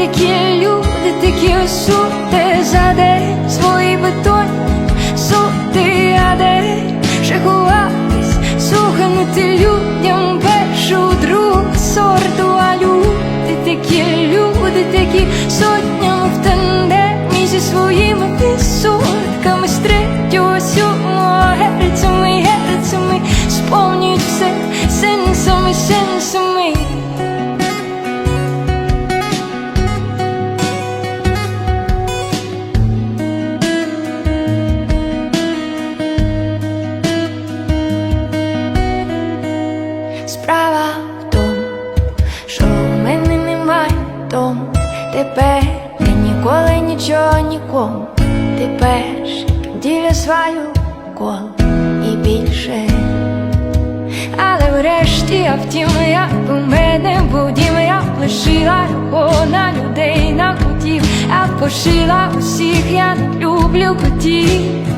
такі люди, такі осуди за день свої бетонні суди, а де ще ховатись, слуханути людям першу другу сорту, а люди такі люди, такі сотнями в тандемі зі своїми відсотками з третього сьомого герцями, герцями сповнюють все сенсами, сенсами. Справа в тому, що в мене немає дому Тепер я ніколи нічого нікому. Тепер діля свою коло і більше. Але врешті я втім, як у мене був я лишила його на людей, на котів, а пошила усіх, я не люблю котів.